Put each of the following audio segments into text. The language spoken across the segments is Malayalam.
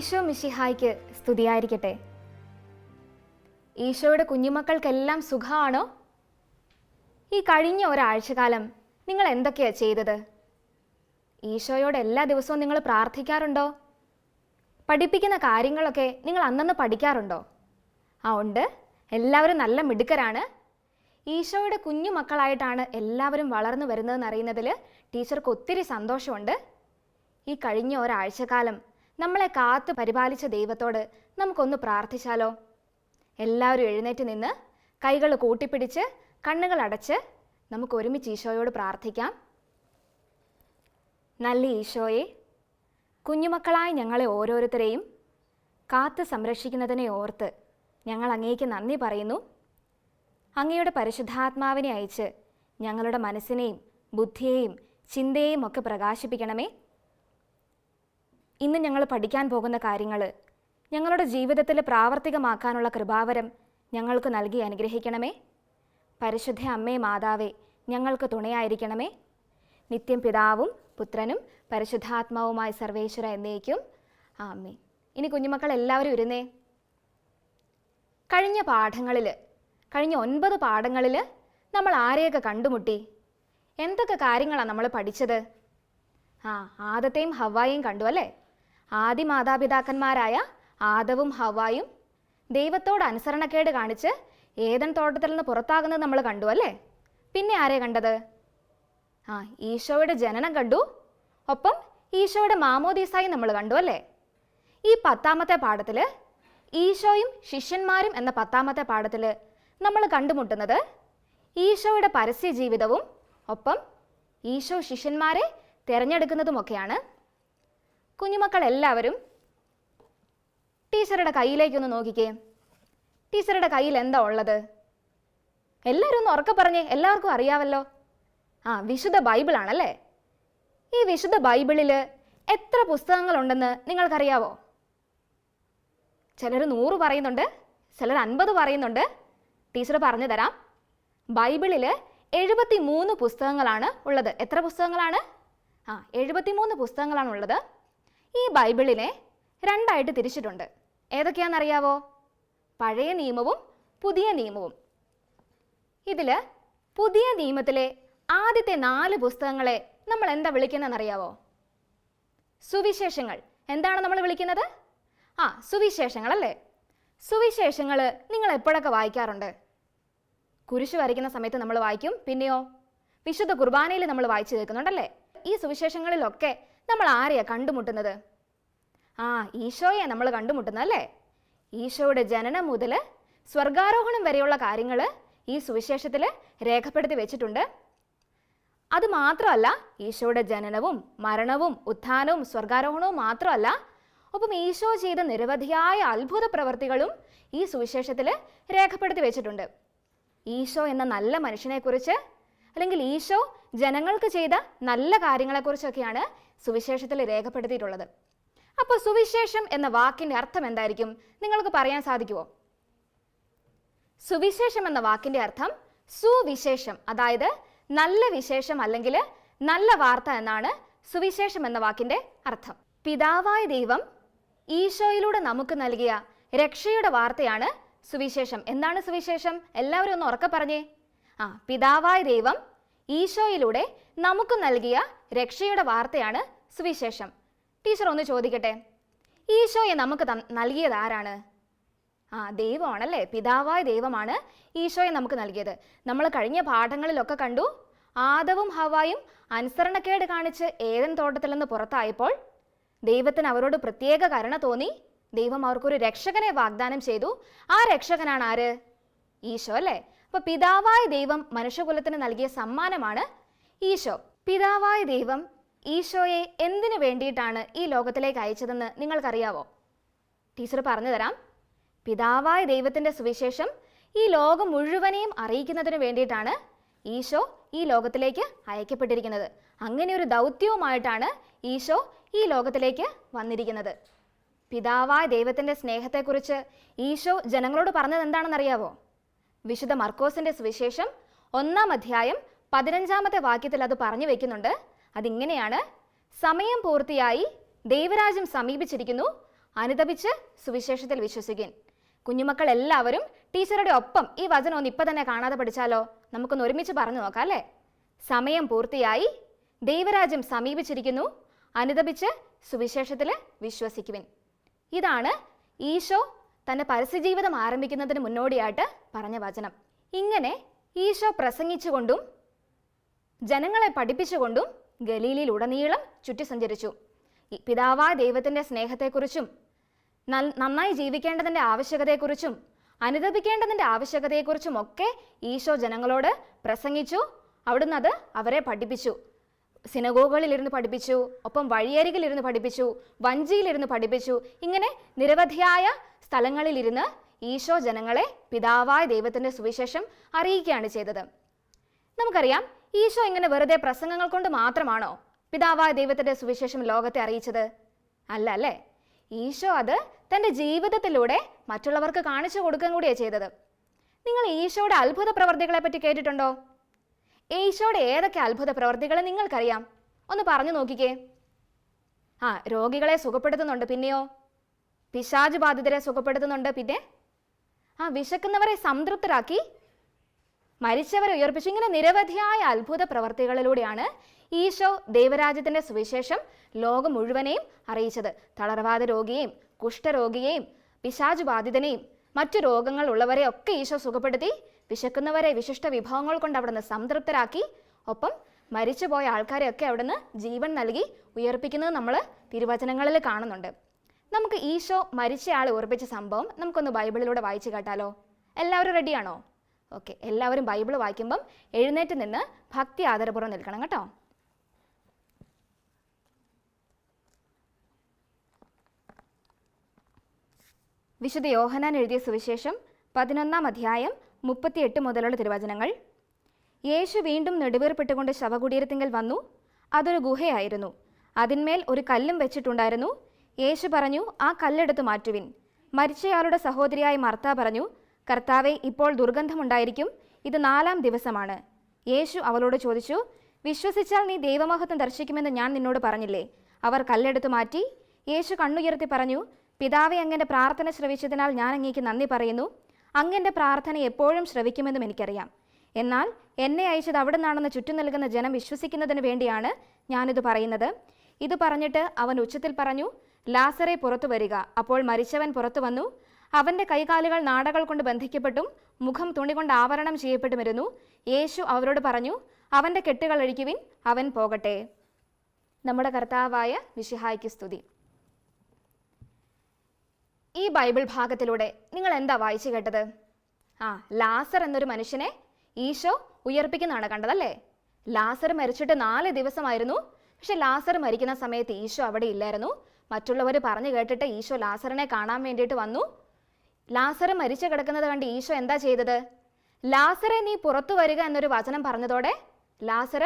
ഈശോ മിശിഹായ്ക്ക് സ്തുതിയായിരിക്കട്ടെ. ഈശോയുടെ കുഞ്ഞുമക്കൾക്കെല്ലാം സുഖമാണോ? ഈ കഴിഞ്ഞ ഒരാഴ്ചകാലം നിങ്ങൾ എന്തൊക്കെയാണ് ചെയ്തത്? ഈശോയോട് എല്ലാ ദിവസവും നിങ്ങൾ പ്രാർത്ഥിക്കാറുണ്ടോ? പഠിപ്പിക്കുന്ന കാര്യങ്ങളൊക്കെ നിങ്ങൾ അന്നന്ന് പഠിക്കാറുണ്ടോ? ആ ഉണ്ട്. എല്ലാവരും നല്ല മിടുക്കരാണ്. ഈശോയുടെ കുഞ്ഞു മക്കളായിട്ടാണ് എല്ലാവരും വളർന്നു വരുന്നതെന്ന് അറിയുന്നതിൽ ടീച്ചർക്ക് ഒത്തിരി സന്തോഷമുണ്ട്. ഈ കഴിഞ്ഞ ഒരാഴ്ചക്കാലം നമ്മളെ കാത്തു പരിപാലിച്ച ദൈവത്തോട് നമുക്കൊന്ന് പ്രാർത്ഥിച്ചാലോ? എല്ലാവരും എഴുന്നേറ്റ് നിന്ന് കൈകൾ കൂട്ടിപ്പിടിച്ച് കണ്ണുകൾ അടച്ച് നമുക്ക് ഒരുമിച്ച് ഈശോയോട് പ്രാർത്ഥിക്കാം. നല്ല ഈശോയെ കുഞ്ഞുമക്കളായ ഞങ്ങളെ ഓരോരുത്തരെയും കാത്ത് സംരക്ഷിക്കുന്നതിനെ ഓർത്ത് ഞങ്ങൾ അങ്ങേക്ക് നന്ദി പറയുന്നു. അങ്ങയുടെ പരിശുദ്ധാത്മാവിനെ അയച്ച് ഞങ്ങളുടെ മനസ്സിനെയും ബുദ്ധിയെയും ചിന്തയെയും ഒക്കെ പ്രകാശിപ്പിക്കണമേ. ഇന്ന് ഞങ്ങൾ പഠിക്കാൻ പോകുന്ന കാര്യങ്ങൾ ഞങ്ങളുടെ ജീവിതത്തിൽ പ്രാവർത്തികമാക്കാനുള്ള കൃപാവരം ഞങ്ങൾക്ക് നൽകി അനുഗ്രഹിക്കണമേ. പരിശുദ്ധ അമ്മേ മാതാവേ ഞങ്ങൾക്ക് തുണയായിരിക്കണമേ. നിത്യം പിതാവും പുത്രനും പരിശുദ്ധാത്മാവുമായ സർവേശ്വര എന്നേക്കും. ആമേ ഇനി കുഞ്ഞുമക്കൾ എല്ലാവരും ഇരുന്നേ. കഴിഞ്ഞ പാഠങ്ങളിൽ കഴിഞ്ഞ ഒൻപത് പാഠങ്ങളിൽ നമ്മൾ ആരെയൊക്കെ കണ്ടുമുട്ടി? എന്തൊക്കെ കാര്യങ്ങളാണ് നമ്മൾ പഠിച്ചത്? ആ ആദത്തെയും ഹവായും കണ്ടു അല്ലേ? ആദി മാതാപിതാക്കന്മാരായ ആദവും ഹവായും ദൈവത്തോട് അനുസരണക്കേട് കാണിച്ച് ഏതൻ തോട്ടത്തിൽ നിന്ന് പുറത്താകുന്നത് നമ്മൾ കണ്ടു അല്ലേ? പിന്നെ ആരെ കണ്ടത്? ആ ഈശോയുടെ ജനനം കണ്ടു. ഒപ്പം ഈശോയുടെ മാമോദീസായി നമ്മൾ കണ്ടു അല്ലേ? ഈ പത്താമത്തെ പാഠത്തിൽ ഈശോയും ശിഷ്യന്മാരും എന്ന പത്താമത്തെ പാഠത്തിൽ നമ്മൾ കണ്ടുമുട്ടുന്നത് ഈശോയുടെ പരസ്യ ജീവിതവും ഒപ്പം ഈശോ ശിഷ്യന്മാരെ തിരഞ്ഞെടുക്കുന്നതുമൊക്കെയാണ്. കുഞ്ഞുമക്കൾ എല്ലാവരും ടീച്ചറുടെ കയ്യിലേക്കൊന്ന് നോക്കിക്കേ. ടീച്ചറുടെ കയ്യിൽ എന്താ ഉള്ളത്? എല്ലാവരും ഒന്ന് ഉറക്കെ പറഞ്ഞേ എല്ലാവർക്കും അറിയാവല്ലോ. ആ വിശുദ്ധ ബൈബിളാണല്ലേ? ഈ വിശുദ്ധ ബൈബിളിൽ എത്ര പുസ്തകങ്ങളുണ്ടെന്ന് നിങ്ങൾക്കറിയാവോ? ചിലർ നൂറ് പറയുന്നുണ്ട് ചിലർ അൻപത് പറയുന്നുണ്ട്. ടീച്ചർ പറഞ്ഞു തരാം. ബൈബിളിൽ എഴുപത്തി മൂന്ന് പുസ്തകങ്ങളാണ് ഉള്ളത്. എത്ര പുസ്തകങ്ങളാണ്? ആ എഴുപത്തി മൂന്ന് പുസ്തകങ്ങളാണ് ഉള്ളത്. ഈ ബൈബിളിനെ രണ്ടായിട്ട് തിരിച്ചിട്ടുണ്ട്. ഏതൊക്കെയാണെന്നറിയാവോ? പഴയ നിയമവും പുതിയ നിയമവും. ഇതിൽ പുതിയ നിയമത്തിലെ ആദ്യത്തെ നാല് പുസ്തകങ്ങളെ നമ്മൾ എന്താ വിളിക്കുന്നതെന്നറിയാവോ? സുവിശേഷങ്ങൾ. എന്താണ് നമ്മൾ വിളിക്കുന്നത്? ആ സുവിശേഷങ്ങൾ അല്ലേ? സുവിശേഷങ്ങൾ നിങ്ങൾ എപ്പോഴൊക്കെ വായിക്കാറുണ്ട്? കുരിശ് വരയ്ക്കുന്ന സമയത്ത് നമ്മൾ വായിക്കും പിന്നെയോ? വിശുദ്ധ കുർബാനയിൽ നമ്മൾ വായിച്ചു കേൾക്കുന്നുണ്ടല്ലേ? ഈ സുവിശേഷങ്ങളിലൊക്കെ നമ്മൾ ആരെയാ കണ്ടുമുട്ടുന്നത്? ആ ഈശോയെ നമ്മൾ കണ്ടുമുട്ടുന്നത് അല്ലേ? ഈശോയുടെ ജനനം മുതൽ സ്വർഗാരോഹണം വരെയുള്ള കാര്യങ്ങൾ ഈ സുവിശേഷത്തിൽ രേഖപ്പെടുത്തി വെച്ചിട്ടുണ്ട്. അത് മാത്രമല്ല ഈശോയുടെ ജനനവും മരണവും ഉത്ഥാനവും സ്വർഗാരോഹണവും മാത്രമല്ല ഒപ്പം ഈശോ ചെയ്ത നിരവധിയായ അത്ഭുത പ്രവർത്തികളും ഈ സുവിശേഷത്തിൽ രേഖപ്പെടുത്തി വെച്ചിട്ടുണ്ട്. ഈശോ എന്ന നല്ല മനുഷ്യനെക്കുറിച്ച് അല്ലെങ്കിൽ ഈശോ ജനങ്ങൾക്ക് ചെയ്ത നല്ല കാര്യങ്ങളെക്കുറിച്ചൊക്കെയാണ് സുവിശേഷത്തിൽ രേഖപ്പെടുത്തിയിട്ടുള്ളത്. അപ്പോൾ സുവിശേഷം എന്ന വാക്കിന്റെ അർത്ഥം എന്തായിരിക്കും? നിങ്ങൾക്ക് പറയാൻ സാധിക്കുമോ? സുവിശേഷം എന്ന വാക്കിന്റെ അർത്ഥം സുവിശേഷം അതായത് നല്ല വിശേഷം അല്ലെങ്കിൽ നല്ല വാർത്ത എന്നാണ് സുവിശേഷം എന്ന വാക്കിന്റെ അർത്ഥം. പിതാവായ ദൈവം ഈശോയിലൂടെ നമുക്ക് നൽകിയ രക്ഷയുടെ വാർത്തയാണ് സുവിശേഷം. എന്താണ് സുവിശേഷം? എല്ലാവരും ഒന്ന് ഉറക്കെ പറഞ്ഞേ. ആ പിതാവായ ദൈവം ഈശോയിലൂടെ നമുക്ക് നൽകിയ രക്ഷയുടെ വാർത്തയാണ് സുവിശേഷം. ടീച്ചർ ഒന്ന് ചോദിക്കട്ടെ? ഈശോയെ നമുക്ക് നൽകിയത് ആരാണ്? ആ ദൈവമാണല്ലേ? പിതാവായ ദൈവമാണ് ഈശോയെ നമുക്ക് നൽകിയത്. നമ്മൾ കഴിഞ്ഞ പാഠങ്ങളിലൊക്കെ കണ്ടു ആദവും ഹവായും അനുസരണക്കേട് കാണിച്ച് ഏതൻ തോട്ടത്തിൽ നിന്ന് പുറത്തായപ്പോൾ ദൈവത്തിന് അവരോട് പ്രത്യേക കരുണ തോന്നി. ദൈവം അവർക്കൊരു രക്ഷകനെ വാഗ്ദാനം ചെയ്തു. ആ രക്ഷകനാണ് ആര്? ഈശോ അല്ലേ? അപ്പൊ പിതാവായ ദൈവം മനുഷ്യകുലത്തിന് നൽകിയ സമ്മാനമാണ് ഈശോ. പിതാവായ ദൈവം ഈശോയെ എന്തിനു വേണ്ടിയിട്ടാണ് ഈ ലോകത്തിലേക്ക് അയച്ചതെന്ന് നിങ്ങൾക്കറിയാവോ? ടീച്ചർ പറഞ്ഞു തരാം പിതാവായ ദൈവത്തിന്റെ സുവിശേഷം ഈ ലോകം മുഴുവനെയും അറിയിക്കുന്നതിന് വേണ്ടിയിട്ടാണ് ഈശോ ഈ ലോകത്തിലേക്ക് അയക്കപ്പെട്ടിരിക്കുന്നത്. അങ്ങനെ ഒരു ദൗത്യവുമായിട്ടാണ് ഈശോ ഈ ലോകത്തിലേക്ക് വന്നിരിക്കുന്നത്. പിതാവായ ദൈവത്തിന്റെ സ്നേഹത്തെക്കുറിച്ച് ഈശോ ജനങ്ങളോട് പറഞ്ഞത് എന്താണെന്നറിയാവോ വിശുദ്ധ മർക്കോസിന്റെ സുവിശേഷം ഒന്നാം അധ്യായം പതിനഞ്ചാമത്തെ വാക്യത്തിൽ അത് പറഞ്ഞു വെക്കുന്നുണ്ട്. അതിങ്ങനെയാണ് സമയം പൂർത്തിയായി ദൈവരാജ്യം സമീപിച്ചിരിക്കുന്നു അനുതപിച്ച് സുവിശേഷത്തിൽ വിശ്വസിക്കൻ. കുഞ്ഞുമക്കൾ എല്ലാവരും ടീച്ചറുടെ ഒപ്പം ഈ വചനം ഒന്ന് ഇപ്പം തന്നെ കാണാതെ പഠിച്ചാലോ? നമുക്കൊന്ന് ഒരുമിച്ച് പറഞ്ഞു നോക്കാം അല്ലേ? സമയം പൂർത്തിയായി ദൈവരാജ്യം സമീപിച്ചിരിക്കുന്നു അനുതപിച്ച് സുവിശേഷത്തിൽ വിശ്വസിക്കുവിൻ. ഇതാണ് ഈശോ തന്റെ പരസ്യജീവിതം ആരംഭിക്കുന്നതിന് മുന്നോടിയായിട്ട് പറഞ്ഞ വചനം. ഇങ്ങനെ ഈശോ പ്രസംഗിച്ചുകൊണ്ടും ജനങ്ങളെ പഠിപ്പിച്ചുകൊണ്ടും ഗലീലിൽ ഉടനീളം ചുറ്റി സഞ്ചരിച്ചു. പിതാവായ ദൈവത്തിന്റെ സ്നേഹത്തെക്കുറിച്ചും നന്നായി ജീവിക്കേണ്ടതിന്റെ ആവശ്യകതയെക്കുറിച്ചും അനുദപിക്കേണ്ടതിന്റെ ആവശ്യകതയെക്കുറിച്ചും ഒക്കെ ഈശോ ജനങ്ങളോട് പ്രസംഗിച്ചു. അവിടുന്ന് അത് അവരെ പഠിപ്പിച്ചു. സിനഗോഗുകളിലിരുന്ന് പഠിപ്പിച്ചു ഒപ്പം വഴിയരികിലിരുന്ന് പഠിപ്പിച്ചു വഞ്ചിയിലിരുന്ന് പഠിപ്പിച്ചു. ഇങ്ങനെ നിരവധിയായ സ്ഥലങ്ങളിലിരുന്ന് ഈശോ ജനങ്ങളെ പിതാവായ ദൈവത്തിന്റെ സുവിശേഷം അറിയിക്കുകയാണ് ചെയ്തത്. നമുക്കറിയാം ഈശോ ഇങ്ങനെ വെറുതെ പ്രസംഗങ്ങൾ കൊണ്ട് മാത്രമാണോ പിതാവായ ദൈവത്തിന്റെ സുവിശേഷം ലോകത്തെ അറിയിച്ചത്? അല്ല അല്ലേ? ഈശോ അത് തന്റെ ജീവിതത്തിലൂടെ മറ്റുള്ളവർക്ക് കാണിച്ചു കൊടുക്കുകയും കൂടിയാണ് ചെയ്തത്. നിങ്ങൾ ഈശോയുടെ അത്ഭുത പ്രവർത്തികളെ പറ്റി കേട്ടിട്ടുണ്ടോ? ഈശോയുടെ ഏതൊക്കെ അത്ഭുത പ്രവർത്തികൾ നിങ്ങൾക്കറിയാം? ഒന്ന് പറഞ്ഞു നോക്കിക്കേ. ആ രോഗികളെ സുഖപ്പെടുത്തുന്നുണ്ട് പിന്നെയോ? പിശാജ് ബാധിതരെ സുഖപ്പെടുത്തുന്നുണ്ട്. പിന്നെ? ആ വിശക്കുന്നവരെ സംതൃപ്തരാക്കി മരിച്ചവരെ ഉയർപ്പിച്ചു. ഇങ്ങനെ നിരവധിയായ അത്ഭുത പ്രവർത്തികളിലൂടെയാണ് ഈശോ ദൈവരാജ്യത്തിന്റെ സുവിശേഷം ലോകം മുഴുവനെയും അറിയിച്ചത്. തളർവാദ രോഗിയെയും കുഷ്ഠരോഗിയെയും പിശാജ് ബാധിതനെയും മറ്റു രോഗങ്ങൾ ഉള്ളവരെ ഒക്കെ ഈശോ സുഖപ്പെടുത്തി വിശക്കുന്നവരെ വിശിഷ്ട വിഭവങ്ങൾ കൊണ്ട് അവിടുന്ന് സംതൃപ്തരാക്കി. ഒപ്പം മരിച്ചുപോയ ആൾക്കാരെയൊക്കെ അവിടുന്ന് ജീവൻ നൽകി ഉയർപ്പിക്കുന്നത് നമ്മൾ തിരുവചനങ്ങളിൽ കാണുന്നുണ്ട്. നമുക്ക് ഈശോ മരിച്ചയാളെ ഓർപ്പിച്ച സംഭവം നമുക്കൊന്ന് ബൈബിളിലൂടെ വായിച്ചു കേട്ടാലോ? എല്ലാവരും റെഡിയാണോ? ഓക്കെ എല്ലാവരും ബൈബിൾ വായിക്കുമ്പം എഴുന്നേറ്റ് നിന്ന് ഭക്തി ആദരപൂർവം നിൽക്കണം കേട്ടോ. വിശുദ്ധ യോഹനാൻ എഴുതിയ സുവിശേഷം പതിനൊന്നാം അധ്യായം മുപ്പത്തിയെട്ട് മുതലുള്ള തിരുവചനങ്ങൾ. യേശു വീണ്ടും നെടുവേർപ്പെട്ടുകൊണ്ട് ശവകുടീരത്തിങ്കൽ വന്നു. അതൊരു ഗുഹയായിരുന്നു. അതിന്മേൽ ഒരു കല്ലും വെച്ചിട്ടുണ്ടായിരുന്നു. യേശു പറഞ്ഞു ആ കല്ലെടുത്ത് മാറ്റുവിൻ. മരിച്ചയാളുടെ സഹോദരിയായ മർത്ത പറഞ്ഞു കർത്താവെ ഇപ്പോൾ ദുർഗന്ധമുണ്ടായിരിക്കും. ഇത് നാലാം ദിവസമാണ്. യേശു അവളോട് ചോദിച്ചു വിശ്വസിച്ചാൽ നീ ദൈവമഹത്വം ദർശിക്കുമെന്ന് ഞാൻ നിന്നോട് പറഞ്ഞില്ലേ? അവർ കല്ലെടുത്ത് മാറ്റി. യേശു കണ്ണുയർത്തി പറഞ്ഞു പിതാവെ അങ്ങന്റെ പ്രാർത്ഥന ശ്രവിച്ചതിനാൽ ഞാൻ അങ്ങേക്ക് നന്ദി പറയുന്നു. അങ്ങന്റെ പ്രാർത്ഥന എപ്പോഴും ശ്രവിക്കുമെന്നും എനിക്കറിയാം. എന്നാൽ എന്നെ അയച്ചത് അവിടെ നിന്നാണെന്ന് ചുറ്റും നൽകുന്ന ജനം വിശ്വസിക്കുന്നതിന് വേണ്ടിയാണ് ഞാനിത് പറയുന്നത്. ഇത് പറഞ്ഞിട്ട് അവൻ ഉച്ചത്തിൽ പറഞ്ഞു ലാസറെ പുറത്തു വരിക. അപ്പോൾ മരിച്ചവൻ പുറത്തു വന്നു. അവന്റെ കൈകാലുകൾ നാടകൾ കൊണ്ട് ബന്ധിക്കപ്പെട്ടും മുഖം തുണി കൊണ്ട് ആവരണം ചെയ്യപ്പെട്ടുമിരുന്നു. യേശു അവരോട് പറഞ്ഞു അവന്റെ കെട്ടുകൾ അഴിക്കുവിൻ അവൻ പോകട്ടെ. നമ്മുടെ കർത്താവായ വിഷിഹായ്ക്ക് സ്തുതി. ഈ ബൈബിൾ ഭാഗത്തിലൂടെ നിങ്ങൾ എന്താ വായിച്ചു കേട്ടത്? ആ ലാസർ എന്നൊരു മനുഷ്യനെ ഈശോ ഉയർപ്പിക്കുന്നതാണ് കണ്ടതല്ലേ ലാസർ മരിച്ചിട്ട് നാല് ദിവസമായിരുന്നു. പക്ഷെ ലാസർ മരിക്കുന്ന സമയത്ത് ഈശോ അവിടെ ഇല്ലായിരുന്നു. മറ്റുള്ളവർ പറഞ്ഞു കേട്ടിട്ട് ഈശോ ലാസറിനെ കാണാൻ വേണ്ടിയിട്ട് വന്നു. ലാസർ മരിച്ചു കിടക്കുന്നത് കണ്ട് ഈശോ എന്താ ചെയ്തത്? ലാസറെ നീ പുറത്തു വരിക എന്നൊരു വചനം പറഞ്ഞതോടെ ലാസർ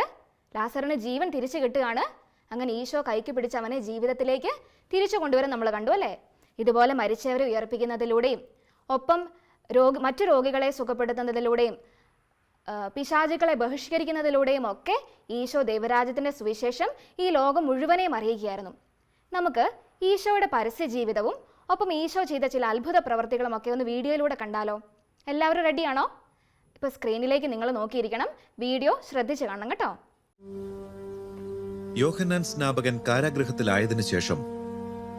ലാസറിന് ജീവൻ തിരിച്ചു കിട്ടുകയാണ്. അങ്ങനെ ഈശോ കൈക്ക് പിടിച്ച് അവനെ ജീവിതത്തിലേക്ക് തിരിച്ചു കൊണ്ടുവരാൻ നമ്മൾ കണ്ടു അല്ലേ? ഇതുപോലെ മരിച്ചവരെ ഉയർപ്പിക്കുന്നതിലൂടെയും ഒപ്പം രോഗ മറ്റു രോഗികളെ സുഖപ്പെടുത്തുന്നതിലൂടെയും പിശാചുക്കളെ ബഹിഷ്കരിക്കുന്നതിലൂടെയും ഒക്കെ ഈശോ ദൈവരാജ്യത്തിന്റെ സുവിശേഷം ഈ ലോകം മുഴുവനെയും അറിയിക്കുകയായിരുന്നു നമുക്ക് ഈശോയുടെ പരസ്യ ജീവിതവും ഒപ്പം ഈശോ ചെയ്ത ചില അത്ഭുത പ്രവർത്തികളും ഒക്കെ ഒന്ന് വീഡിയോയിലൂടെ കണ്ടാലോ? എല്ലാവരും റെഡിയാണോ ഇപ്പോൾ സ്ക്രീനിലേക്ക് നിങ്ങൾ നോക്കിയിരിക്കണം. വീഡിയോ ശ്രദ്ധിച്ച് കാണണം കേട്ടോ. യോഹന്നാൻ സ്നാപകൻ കാരാഗ്രഹത്തിലായതിനു ശേഷം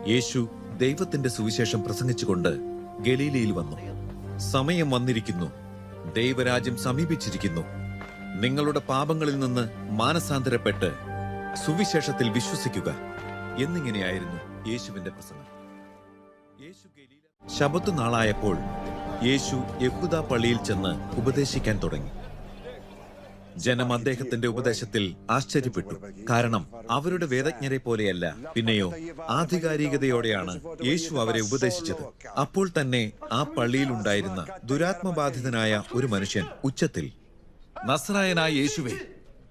യേശു ദൈവത്തിന്റെ സുവിശേഷം പ്രസംഗിച്ചുകൊണ്ട് ഗലീലയിൽ വന്നു. സമയം വന്നിരിക്കുന്നു. ദൈവരാജ്യം സമീപിച്ചിരിക്കുന്നു. നിങ്ങളുടെ പാപങ്ങളിൽ നിന്ന് മാനസാന്തരപ്പെട്ട് സുവിശേഷത്തിൽ വിശ്വസിക്കുക. എന്നിങ്ങനെയായിരുന്നു യേശുവിന്റെ പ്രസംഗം. ശബത്ത് നാളായപ്പോൾ യേശു യഹൂദ പള്ളിയിൽ ചെന്ന് ഉപദേശിക്കാൻ തുടങ്ങി. ജനം അദ്ദേഹത്തിന്റെ ഉപദേശത്തിൽ ആശ്ചര്യപ്പെട്ടു. കാരണം അവരുടെ വേദജ്ഞരെ പോലെയല്ല പിന്നെയോ ആധികാരികതയോടെയാണ് യേശു അവരെ ഉപദേശിച്ചത്. അപ്പോൾ തന്നെ ആ പള്ളിയിൽ ഉണ്ടായിരുന്ന ദുരാത്മബാധിതനായ ഒരു മനുഷ്യൻ ഉച്ചത്തിൽ നസ്രായനായ യേശുവേ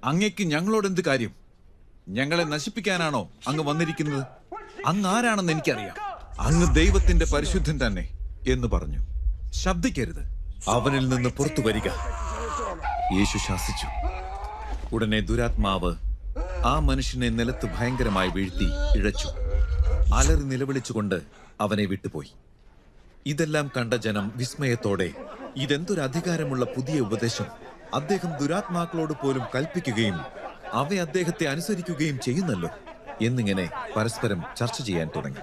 അങ്ങയ്ക്ക് ഞങ്ങളോട് എന്ത് കാര്യം? ഞങ്ങളെ നശിപ്പിക്കാനാണോ അങ്ങ് വന്നിരിക്കുന്നത്? അങ്ങ് ആരാണെന്ന് എനിക്കറിയാം. അങ്ങ് ദൈവത്തിന്റെ പരിശുദ്ധൻ തന്നെ എന്ന് പറഞ്ഞു. ശബ്ദിക്കരുത്. അവനിൽ നിന്ന് പുറത്തു വരിക. യേശു ശാസിച്ചു. ഉടനെ ദുരാത്മാവ് ആ മനുഷ്യനെ നിലത്ത് ഭയങ്കരമായി വീഴ്ത്തി ഇഴച്ചു. അലറി നിലവിളിച്ചുകൊണ്ട് അവനെ വിട്ടുപോയി. ഇതെല്ലാം കണ്ട ജനം വിസ്മയത്തോടെ ഇതെന്തൊരു അധികാരമുള്ള പുതിയ ഉപദേശം. അദ്ദേഹം ദുരാത്മാക്കളോട് പോലും കൽപ്പിക്കുകയും അവ അദ്ദേഹത്തെ അനുസരിക്കുകയും ചെയ്യുന്നല്ലോ. എന്നിങ്ങനെ പരസ്പരം ചർച്ച ചെയ്യാൻ തുടങ്ങി.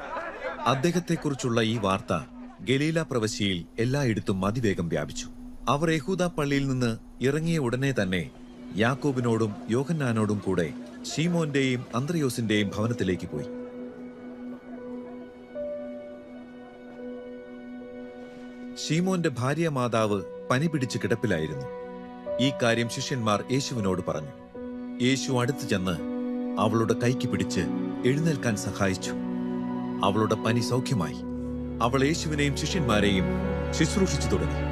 അദ്ദേഹത്തെക്കുറിച്ചുള്ള ഈ വാർത്ത ഗലീല പ്രവശ്യയിൽ എല്ലായിടത്തും അതിവേഗം വ്യാപിച്ചു. അവർ യഹൂദ പള്ളിയിൽ നിന്ന് ഇറങ്ങിയ ഉടനെ തന്നെ യാക്കോബിനോടും യോഹന്നാനോടും കൂടെ ഷീമോന്റെയും അന്ത്രയോസിന്റെയും ഭവനത്തിലേക്ക് പോയി. ഷീമോന്റെ ഭാര്യ മാതാവ് പനി പിടിച്ച് കിടപ്പിലായിരുന്നു. ഈ കാര്യം ശിഷ്യന്മാർ യേശുവിനോട് പറഞ്ഞു. യേശു അടുത്തു ചെന്ന് അവളുടെ കൈക്ക് പിടിച്ച് എഴുന്നേൽക്കാൻ സഹായിച്ചു. അവളുടെ പനി സൗഖ്യമായി. അവൾ യേശുവിനെയും ശിഷ്യന്മാരെയും ശുശ്രൂഷിച്ചു തുടങ്ങി.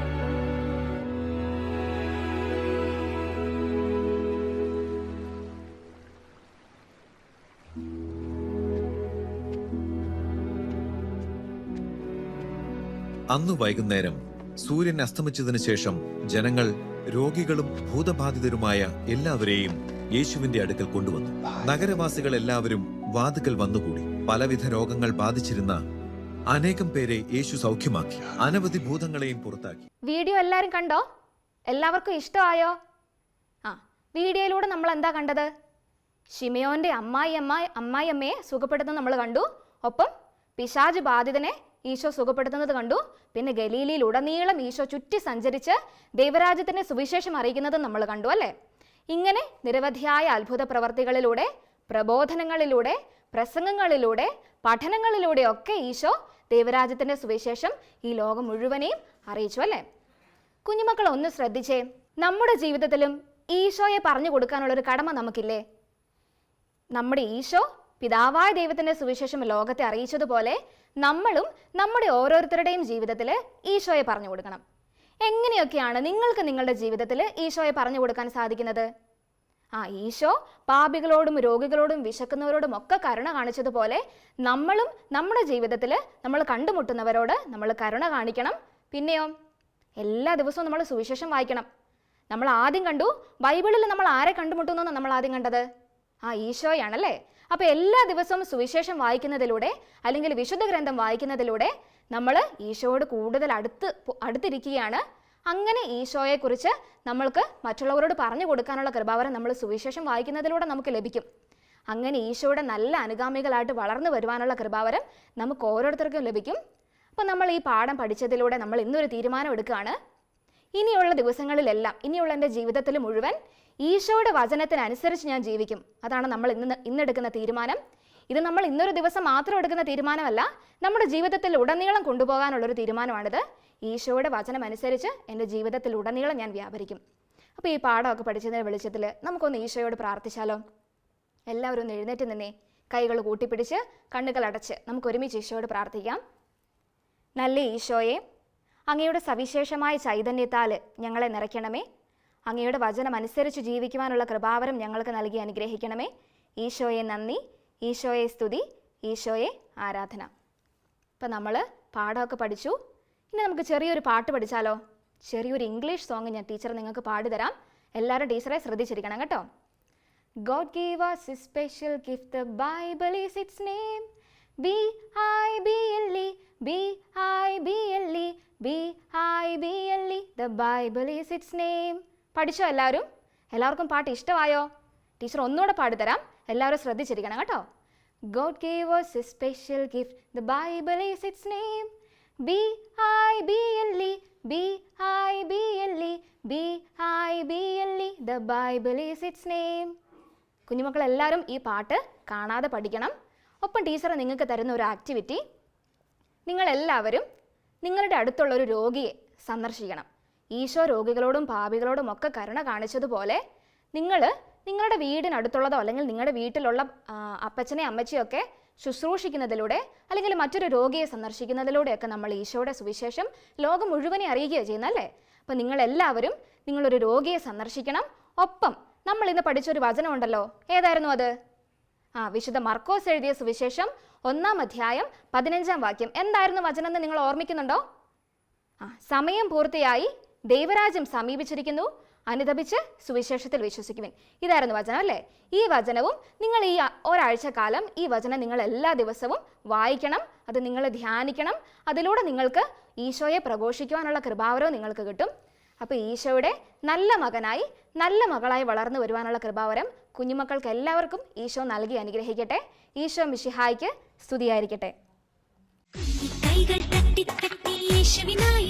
അന്ന് വൈകുന്നേരം സൂര്യൻ അസ്തമിച്ചതിനു ശേഷം ജനങ്ങൾ രോഗികളും ഭൂതബാധിതരുമായ എല്ലാവരെയും യേശുവിന്റെ അടുക്കൽ കൊണ്ടുവന്നു. നഗരവാസികൾ എല്ലാവരും വാതുക്കൽ വന്നുകൂടി. പലവിധ രോഗങ്ങൾ ബാധിച്ചിരുന്ന അനേകം പേരെ യേശു സൗഖ്യമാക്കി. അനവധി ഭൂതങ്ങളെയും പുറത്താക്കി. വീഡിയോ എല്ലാവരും കണ്ടോ? എല്ലാവർക്കും ഇഷ്ടമായോ? ആ വീഡിയോയിലൂടെ നമ്മൾ എന്താ കണ്ടത്? ഷിമയോന്റെ അമ്മായി അമ്മായി അമ്മായിയമ്മയെ സുഖപ്പെടുത്തുന്നത് നമ്മൾ കണ്ടു. ഒപ്പം പിശാജ് ബാധിതനെ ഈശോ സുഖപ്പെടുത്തുന്നത് കണ്ടു. പിന്നെ ഗലീലിയിൽ ഉടനീളം ഈശോ ചുറ്റി സഞ്ചരിച്ച് ദൈവരാജ്യത്തിന്റെ സുവിശേഷം അറിയിക്കുന്നത് നമ്മൾ കണ്ടു അല്ലേ? ഇങ്ങനെ നിരവധിയായ അത്ഭുത പ്രവർത്തികളിലൂടെ പ്രബോധനങ്ങളിലൂടെ പ്രസംഗങ്ങളിലൂടെ പഠനങ്ങളിലൂടെ ഒക്കെ ഈശോ ദേവരാജ്യത്തിന്റെ സുവിശേഷം ഈ ലോകം മുഴുവനെയും അറിയിച്ചു അല്ലേ? കുഞ്ഞുമക്കൾ ഒന്ന് ശ്രദ്ധിച്ചേ. നമ്മുടെ ജീവിതത്തിലും ഈശോയെ പറഞ്ഞു കൊടുക്കാനുള്ളൊരു കടമ നമുക്കില്ലേ? നമ്മുടെ ഈശോ പിതാവായ ദൈവത്തിന്റെ സുവിശേഷം ലോകത്തെ അറിയിച്ചതുപോലെ നമ്മളും നമ്മുടെ ഓരോരുത്തരുടെയും ജീവിതത്തിൽ ഈശോയെ പറഞ്ഞു കൊടുക്കണം. എങ്ങനെയൊക്കെയാണ് നിങ്ങൾക്ക് നിങ്ങളുടെ ജീവിതത്തിൽ ഈശോയെ പറഞ്ഞു കൊടുക്കാൻ സാധിക്കുന്നത്? ആ ഈശോ പാപികളോടും രോഗികളോടും വിശക്കുന്നവരോടും ഒക്കെ കരുണ കാണിച്ചതുപോലെ നമ്മളും നമ്മുടെ ജീവിതത്തിൽ നമ്മൾ കണ്ടുമുട്ടുന്നവരോട് നമ്മൾ കരുണ കാണിക്കണം. പിന്നെയോ എല്ലാ ദിവസവും നമ്മൾ സുവിശേഷം വായിക്കണം. നമ്മൾ ആദ്യം കണ്ടു ബൈബിളിൽ നമ്മൾ ആരെ കണ്ടുമുട്ടുന്നു നമ്മൾ ആദ്യം കണ്ടത്? ആ ഈശോയാണല്ലേ? അപ്പോൾ എല്ലാ ദിവസവും സുവിശേഷം വായിക്കുന്നതിലൂടെ അല്ലെങ്കിൽ വിശുദ്ധ ഗ്രന്ഥം വായിക്കുന്നതിലൂടെ നമ്മൾ ഈശോയോട് കൂടുതൽ അടുത്ത് അടുത്തിരിക്കുകയാണ്. അങ്ങനെ ഈശോയെക്കുറിച്ച് നമ്മൾക്ക് മറ്റുള്ളവരോട് പറഞ്ഞു കൊടുക്കാനുള്ള കൃപാവരം നമ്മൾ സുവിശേഷം വായിക്കുന്നതിലൂടെ നമുക്ക് ലഭിക്കും. അങ്ങനെ ഈശോയുടെ നല്ല അനുഗാമികളായിട്ട് വളർന്നു വരുവാനുള്ള കൃപാവരം നമുക്ക് ഓരോരുത്തർക്കും ലഭിക്കും. അപ്പോൾ നമ്മൾ ഈ പാഠം പഠിച്ചതിലൂടെ നമ്മൾ ഇന്നൊരു തീരുമാനം എടുക്കുകയാണ്. ഇനിയുള്ള ദിവസങ്ങളിലെല്ലാം ഇനിയുള്ള എന്റെ ജീവിതത്തിൽ മുഴുവൻ ഈശോയുടെ വചനത്തിനനുസരിച്ച് ഞാൻ ജീവിക്കും. അതാണ് നമ്മൾ ഇന്ന് ഇന്നെടുക്കുന്ന തീരുമാനം. ഇത് നമ്മൾ ഇന്നൊരു ദിവസം മാത്രം എടുക്കുന്ന തീരുമാനമല്ല നമ്മുടെ ജീവിതത്തിൽ ഉടനീളം കൊണ്ടുപോകാനുള്ളൊരു തീരുമാനമാണിത്. ഈശോയുടെ വചനം അനുസരിച്ച് എന്റെ ജീവിതത്തിൽ ഉടനീളം ഞാൻ വ്യാപരിക്കും. അപ്പോൾ ഈ പാഠമൊക്കെ പഠിച്ചതിന്റെ വെളിച്ചത്തിൽ നമുക്കൊന്ന് ഈശോയോട് പ്രാർത്ഥിച്ചാലോ? എല്ലാവരും ഒന്ന് എഴുന്നേറ്റ് നിന്നേ കൈകൾ കൂട്ടിപ്പിടിച്ച് കണ്ണുകൾ അടച്ച് നമുക്ക് ഒരുമിച്ച് ഈശോയോട് പ്രാർത്ഥിക്കാം. നല്ല ഈശോയെ അങ്ങയുടെ സവിശേഷമായ ചൈതന്യത്താൽ ഞങ്ങളെ നിറയ്ക്കണമേ. അങ്ങയുടെ വചനം അനുസരിച്ച് ജീവിക്കുവാനുള്ള കൃപാവരം ഞങ്ങൾക്ക് നൽകി അനുഗ്രഹിക്കണമേ. ഈശോയെ നന്ദി. ഈശോയെ സ്തുതി ഈശോയെ ആരാധന. ഇപ്പം നമ്മൾ പാഠമൊക്കെ പഠിച്ചു. ഇനി നമുക്ക് ചെറിയൊരു പാട്ട് പഠിച്ചാലോ? ചെറിയൊരു ഇംഗ്ലീഷ് സോങ് ഞാൻ ടീച്ചർ നിങ്ങൾക്ക് പാടിത്തരാം. എല്ലാവരും ടീച്ചറെ ശ്രദ്ധിച്ചിരിക്കണം കേട്ടോ. God gave us a special gift, the Bible is its name. B I B L E, B I B L E, B I B L E, the Bible is its name. പഠിച്ചോ എല്ലാവരും? എല്ലാവർക്കും പാട്ട് ഇഷ്ടമായോ? ടീച്ചർ ഒന്നുകൂടെ പാടിത്തരാം. എല്ലാവരും ശ്രദ്ധിച്ചിരിക്കണം കേട്ടോ God gave us a special gift, the Bible is its name. B I B L E, B I B L E, B I B L E, the Bible is. കുഞ്ഞുമക്കൾ എല്ലാവരും ഈ പാട്ട് കാണാതെ പഠിക്കണം ഒപ്പം ടീച്ചർ നിങ്ങൾക്ക് തരുന്ന ഒരു ആക്ടിവിറ്റി നിങ്ങളെല്ലാവരും നിങ്ങളുടെ അടുത്തുള്ള ഒരു രോഗിയെ സന്ദർശിക്കണം ഈശോ രോഗികളോടും പാപികളോടും ഒക്കെ കരുണ കാണിച്ചതുപോലെ നിങ്ങൾ നിങ്ങളുടെ വീടിനടുത്തുള്ളതോ അല്ലെങ്കിൽ നിങ്ങളുടെ വീട്ടിലുള്ള അപ്പച്ചനെ അമ്മച്ചിയൊക്കെ ശുശ്രൂഷിക്കുന്നതിലൂടെ അല്ലെങ്കിൽ മറ്റൊരു രോഗിയെ സന്ദർശിക്കുന്നതിലൂടെയൊക്കെ നമ്മൾ ഈശോയുടെ സുവിശേഷം ലോകം മുഴുവനെ അറിയുകയാണ് ചെയ്യുന്നല്ലേ അപ്പം നിങ്ങളെല്ലാവരും നിങ്ങളൊരു രോഗിയെ സന്ദർശിക്കണം. ഒപ്പം നമ്മൾ ഇന്ന് പഠിച്ചൊരു വചനമുണ്ടല്ലോ ഏതായിരുന്നു അത്? ആ വിശുദ്ധ മർക്കോസ് എഴുതിയ സുവിശേഷം ഒന്നാം അധ്യായം പതിനഞ്ചാം വാക്യം. എന്തായിരുന്നു വചനം എന്ന് നിങ്ങൾ ഓർമ്മിക്കുന്നുണ്ടോ? ആ സമയം പൂർത്തിയായി. ദൈവരാജ്യം സമീപിച്ചിരിക്കുന്നു. അനുദപിച്ച് സുവിശേഷത്തിൽ വിശ്വസിക്കുവിൻ. ഇതായിരുന്നു വചനം അല്ലേ? ഈ വചനവും നിങ്ങൾ ഈ ഒരാഴ്ച കാലം ഈ വചനം നിങ്ങൾ എല്ലാ ദിവസവും വായിക്കണം അത് നിങ്ങൾ ധ്യാനിക്കണം അതിലൂടെ നിങ്ങൾക്ക് ഈശോയെ പ്രഘോഷിക്കുവാനുള്ള കൃപാവരവും നിങ്ങൾക്ക് കിട്ടും. അപ്പോൾ ഈശോയുടെ നല്ല മകനായി നല്ല മകളായി വളർന്നു വരുവാനുള്ള കൃപാവരം കുഞ്ഞുമക്കൾക്ക് എല്ലാവർക്കും ഈശോ നൽകി അനുഗ്രഹിക്കട്ടെ. ഈശോ മിഷിഹായിക്ക് സ്തുതിയായിരിക്കട്ടെ. കൈകൾ തട്ടി തട്ടി യേശുവിനായി